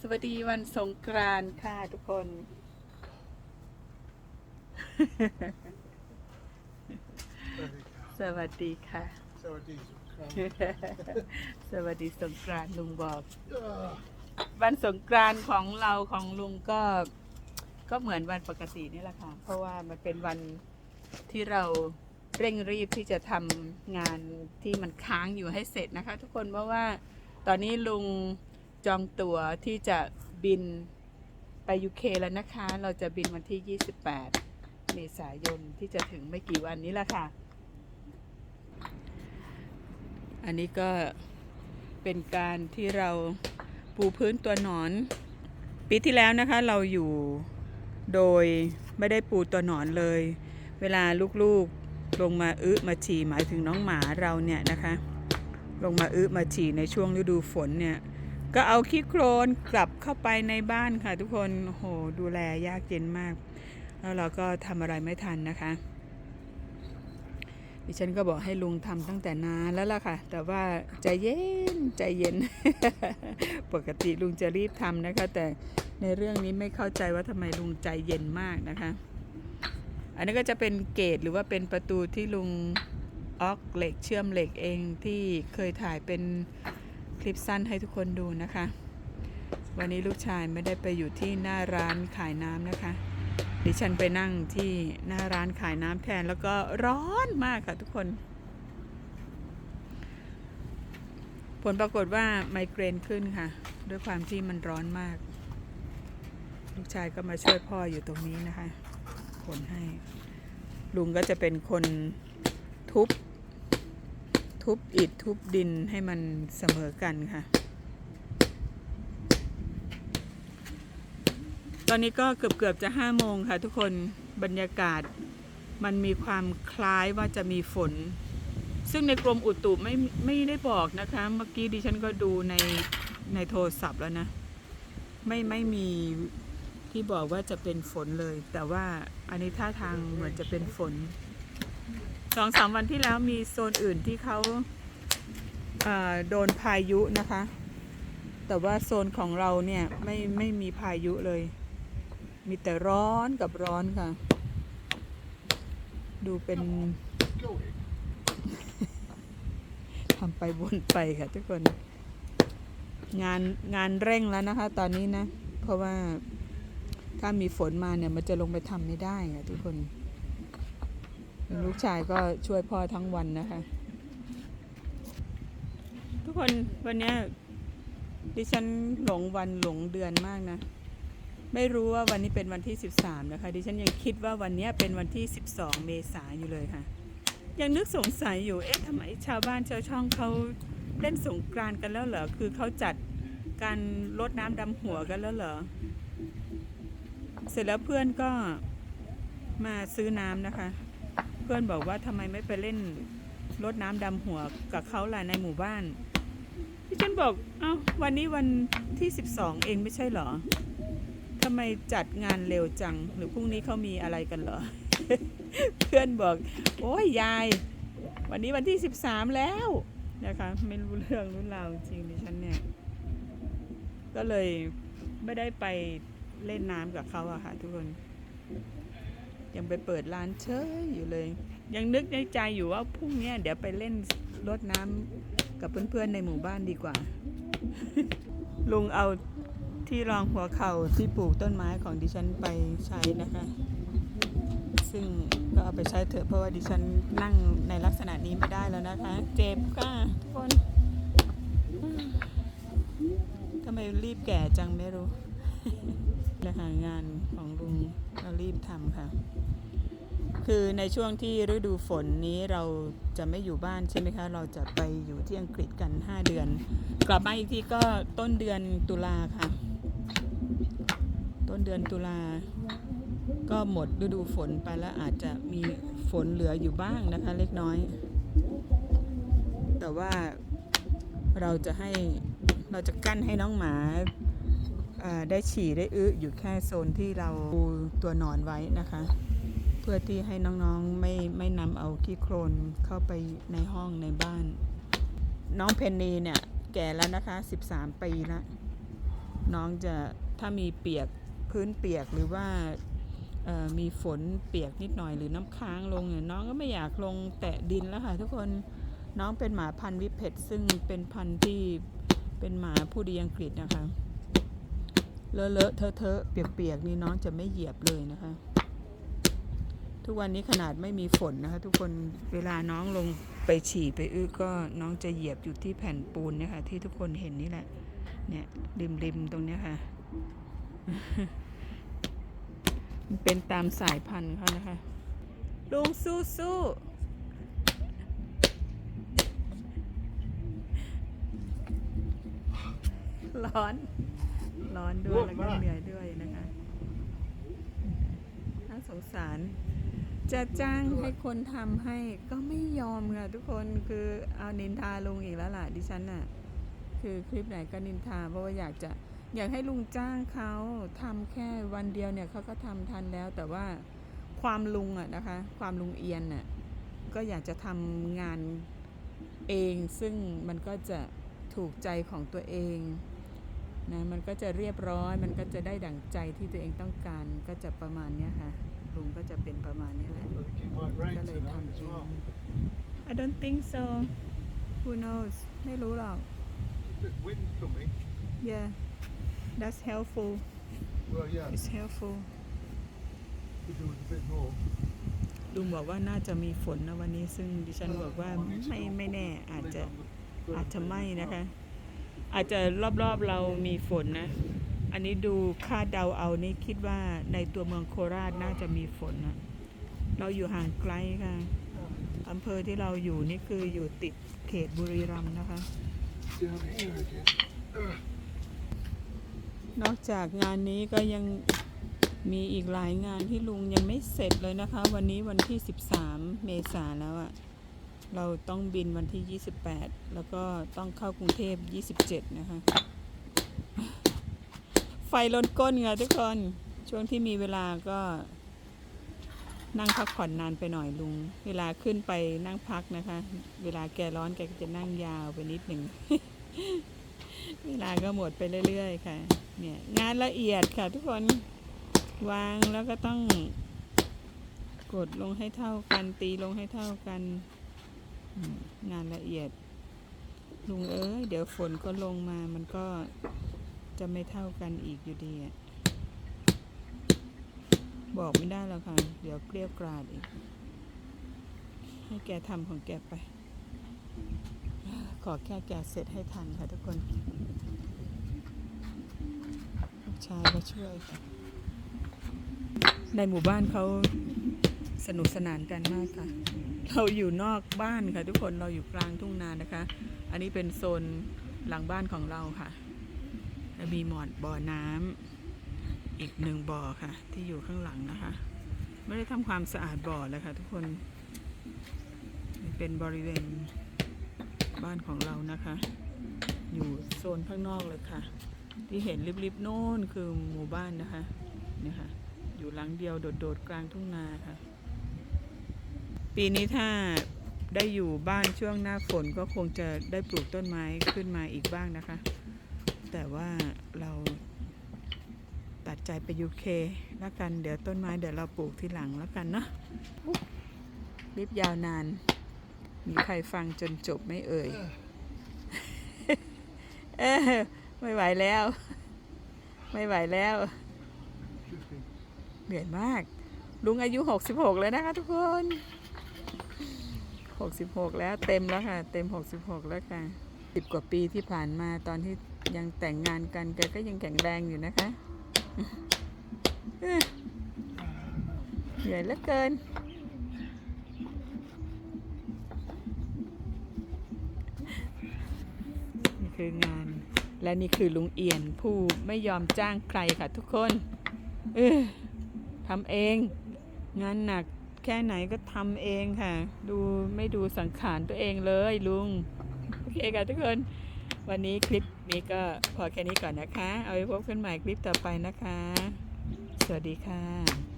สวัสดีวันสงกรานต์ค่ะทุกคน สวัสดีค่ะ สวัสดีครับสวัสดีสงกรานต์ลุงบอกเอ่อวันสงกรานต์ของเราของลุงก็ ก็เหมือนวันปกตินี่แหละค่ะ เพราะว่ามันเป็นวันที่เราเร่งรีบที่จะทำงานที่มันค้างอยู่ให้เสร็จนะคะ ทุกคนเพราะว่าตอนนี้ลุง จองตั๋วที่จะบินไปยูเคแล้วนะคะ เราจะบินวันที่ 28 เมษายนที่จะถึงไม่กี่วันนี้แหละค่ะ อันนี้ก็เป็นการที่เราปูพื้นตัวหนอน ปีที่แล้วนะคะเราอยู่โดยไม่ได้ปูตัวหนอนเลย เวลาลูกๆลงมาอึมาฉี่หมายถึงน้องหมาเราเนี่ยนะคะ ลงมาอึมาฉี่ในช่วงฤดูฝนเนี่ย ก็เอาขี้โครนกลับเข้าไปในบ้านค่ะ ทุกคนโอ้โหดูแลยากเย็นมาก แล้วเราก็ทำอะไรไม่ทันนะคะดิฉันก็บอกให้ลุงทำตั้งแต่นานแล้วล่ะค่ะ แต่ว่าใจเย็นใจเย็น ปกติลุงจะรีบทำนะคะ แต่ในเรื่องนี้ไม่เข้าใจว่าทำไมลุงใจเย็นมากนะคะ อันนี้ก็จะเป็นเกตหรือว่าเป็นประตูที่ลุงออกเหล็กเชื่อมเหล็กเองที่เคยถ่ายเป็น คลิปสั้นให้ทุกคนดูนะคะ วันนี้ลูกชายไม่ได้ไปอยู่ที่หน้าร้านขายน้ำนะคะ ดิฉันไปนั่งที่หน้าร้านขายน้ำแทนแล้วก็ร้อนมากค่ะทุกคน ผลปรากฏว่าไมเกรนขึ้นค่ะ ด้วยความที่มันร้อนมาก ลูกชายก็มาช่วยพ่ออยู่ตรงนี้นะคะขนให้ ลุงก็จะเป็นคนทุบ ทุบอิฐทุบดินให้มันเสมอกันค่ะ ตอนนี้ก็เกือบเกือบๆจะห้าโมงค่ะทุกคนบรรยากาศมันมีความคล้ายว่าจะมีฝน ซึ่งในกรมอุตุไม่ไม่ได้บอกนะคะ เมื่อกี้ดิฉันก็ดูในในโทรศัพท์แล้วนะ ไม่ไม่มีที่บอกว่าจะเป็นฝนเลย แต่ว่าอันนี้ท่าทางเหมือนจะเป็นฝน สองสามวันที่แล้วมีโซนอื่นที่เขาโดนพายุนะคะ แต่ว่าโซนของเราเนี่ยไม่ไม่มีพายุเลย มีแต่ร้อนกับร้อนค่ะ ดูเป็นทำไปวนไปค่ะทุกคน งานงานเร่งแล้วนะคะ ตอนนี้นะ เพราะว่าถ้ามีฝนมาเนี่ยมันจะลงไปทำไม่ได้ค่ะทุกคน ลูกชายก็ช่วยพ่อทั้งวันนะคะ ทุกคนวันนี้ดิฉันหลงวันหลงเดือนมากนะ ไม่รู้ว่าวันนี้เป็นวันที่ 13 นะคะ ดิฉันยังคิดว่าวันนี้เป็นวันที่ 12 เมษายนอยู่เลยค่ะ ยังนึกสงสัยอยู่เอ๊ะทำไมชาวบ้านชาวช่องเขาเล่นสงกรานกันแล้วเหรอ คือเขาจัดการลดน้ำดำหัวกันแล้วเหรอ เสร็จแล้วเพื่อนก็มาซื้อน้ำนะคะ พื่อนบอกว่าทำไมไม่ไปเล่นรดน้ำดำหัวกับเขาล่ะในหมู่บ้านพี่ฉันบอกเอ้าวันนี้วันที่ 12 เองไม่ใช่เหรอทำไมจัดงานเร็วจัง หรือพรุ่งนี้เขามีอะไรกันเหรอ เพื่อนบอก โอ้ยยาย วันนี้วันที่ 13 แล้วนะคะ ไม่รู้เรื่องรู้ราวจริงดิฉันเนี่ย ก็เลยไม่ได้ไปเล่นน้ำกับเขาอะค่ะทุกคน ยังไปเปิดร้านเชยอยู่เลย ยังนึกในใจอยู่ว่าพรุ่งนี้เดี๋ยวไปเล่นรดน้ำกับเพื่อนๆในหมู่บ้านดีกว่า ลุงเอาที่รองหัวเข่าที่ปลูกต้นไม้ของดิฉันไปใช้นะคะ ซึ่งก็เอาไปใช้เถอะเพราะว่าดิฉันนั่งในลักษณะนี้ไม่ได้แล้วนะคะ เจ็บค่ะทุกคนทำไมรีบแก่จังไม่รู้นะคะงานของลุงเรารีบทำค่ะ คือในช่วงที่ฤดูฝนนี้เราจะไม่อยู่บ้านใช่ไหมคะ เราจะไปอยู่ที่อังกฤษกัน 5 เดือน กลับมาอีกทีก็ต้นเดือนตุลาค่ะ ต้นเดือนตุลาก็หมดฤดูฝนไปแล้วอาจจะมีฝนเหลืออยู่บ้างนะคะ เล็กน้อย แต่ว่าเราจะให้เราจะกั้นให้น้องหมาอ่าได้ฉี่ได้อึอยู่แค่โซนที่เราปูตัวนอนไว้นะคะ เพื่อที่ให้น้องๆไม่ไม่นำเอาขี้โครนเข้าไปในห้องในบ้าน น้องเพนนีเนี่ยแก่แล้วนะคะ 13 ปีแล้วน้องจะถ้ามีเปียกพื้นเปียกหรือว่ามีฝนเปียกนิดหน่อยหรือน้ำค้างลงเนี่ยน้องก็ไม่อยากลงแตะดินแล้วค่ะทุกคนน้องเป็นหมาพันธุ์วิเพตซึ่งเป็นพันธุ์ที่เป็นหมาผู้ดีอังกฤษนะคะเลอะเลอะเทอะเทอะเปียกเปียกๆนี่น้องจะไม่เหยียบเลยนะคะ ทุกวันนี้ขนาดไม่มีฝนนะคะ ทุกคนเวลาน้องลงไปฉี่ไปอื้อก็น้องจะเหยียบอยู่ที่แผ่นปูนเนี่ยค่ะ ที่ทุกคนเห็นนี่แหละ เนี่ยริมริมๆตรงเนี้ยค่ะ มันเป็นตามสายพันธุ์เขานะคะ ลุงสู้สู้ร้อน ร้อนด้วยแล้วก็เหนื่อยด้วยนะคะน่าสงสาร จะจ้างให้คนทำให้ก็ไม่ยอมค่ะทุกคนคือเอานินทาลุงอีกแล้วล่ะดิฉันน่ะ คือคลิปไหนก็นินทาเพราะว่าอยากจะอยากให้ลุงจ้างเขาทำแค่วันเดียวเนี่ยเขาก็ทำทันแล้ว แต่ว่าความลุงอะนะคะ ความลุงเอียนน่ะก็อยากจะทำงานเองซึ่งมันก็จะถูกใจของตัวเองนะมันก็จะเรียบร้อย มันก็จะได้ดั่งใจที่ตัวเองต้องการก็จะประมาณนี้ค่ะ ลุงก็จะเป็นประมาณเนี้ยแหละ I think it might rain ก็เลย tonight ทำ as เอง well. I don't think so who knows ไม่รู้หรอก Bit wind coming. yeah that's helpful Well, yeah, it's helpful could do with a bit more. ลุงบอกว่าน่าจะมีฝนนะวันนี้ ซึ่งดิฉันบอกว่าไม่ไม่แน่อาจจะ Leave on the- อาจจะไม่นะคะ อาจจะรอบๆเรามีฝนนะ อันนี้ดูคาดเดาเอานี่คิดว่าในตัวเมืองโคราชน่าจะมีฝนนะเราอยู่ห่างไกลค่ะอำเภอที่เราอยู่นี่คืออยู่ติดเขตบุรีรัมย์นะคะ นอกจากงานนี้ก็ยังมีอีกหลายงานที่ลุงยังไม่เสร็จเลยนะคะ วันนี้วันที่ 13 เมษาแล้วอะเราต้องบินวันที่ 28 แล้วก็ต้องเข้ากรุงเทพ 27 นะคะ ไฟล้นก้นค่ะทุกคน ช่วงที่มีเวลาก็ นั่งพักผ่อนนานไปหน่อยลุง เวลาขึ้นไปนั่งพักนะคะ เวลาแกร้อนแกก็จะนั่งยาวไปนิดหนึ่ง เวลาก็หมดไปเรื่อยๆค่ะ เนี่ยงานละเอียดค่ะ ทุกคน วางแล้วก็ต้อง กดลงให้เท่ากันตีลงให้เท่ากันงานละเอียดลุงเอ้ยเดี๋ยวฝนก็ลงมามันก็ จะไม่เท่ากันอีกอยู่ดีบอกไม่ได้แล้วค่ะ เดี๋ยวเกลี้ยกราดอีก ให้แกทำของแกไป ขอแค่แกเสร็จให้ทันค่ะทุกคนลูกชายก็ช่วย ในหมู่บ้านเขาสนุกสนานกันมากค่ะ เราอยู่นอกบ้านค่ะทุกคนเราอยู่กลางทุ่งนานะคะ อันนี้เป็นโซนหลังบ้านของเราค่ะ แล้วมีหมอดบ่อน้ำอีกหนึ่งบ่อค่ะ ที่อยู่ข้างหลังนะคะ ไม่ได้ทำความสะอาดบ่อเลยค่ะทุกคน เป็นบริเวณบ้านของเรานะคะ อยู่โซนข้างนอกเลยค่ะ ที่เห็นริบๆโน่นคือหมู่บ้านนะคะนี่ค่ะอยู่หลังเดียวโดดๆกลางทุ่งนาค่ะ ปีนี้ถ้าได้อยู่บ้านช่วงหน้าฝนก็คงจะได้ปลูกต้นไม้ขึ้นมาอีกบ้างนะคะ แต่ว่าเราตัดใจไปยูเคแล้วกันเดี๋ยวต้นไม้เดี๋ยวเราปลูกทีหลังแล้วกันเนาะรีบยาวนาน มีใครฟังจนจบไม่เอ่ย เออ ไม่ไหวแล้ว ไม่ไหวแล้ว เหนื่อยมาก ลุงอายุ 66 แล้วนะคะทุกคน 66 แล้วเต็มแล้วค่ะ เต็ม 66 แล้วค่ะ สิบกว่าปีที่ผ่านมาตอนที่ยังแต่งงานกันแกก็ยังแข็งแรงอยู่นะคะเหนื่อยเหลือเกิน นี่คืองาน และนี่คือลุงเอียนผู้ไม่ยอมจ้างใครค่ะทุกคนเออทำเอง งานหนักแค่ไหนก็ทำเองค่ะ ดูไม่ดูสังขารตัวเองเลยลุง เคค่ะทุกคน วันนี้คลิปนี้ก็พอแค่นี้ก่อนนะคะ เอาไว้พบกันใหม่คลิปต่อไปนะคะ สวัสดีค่ะ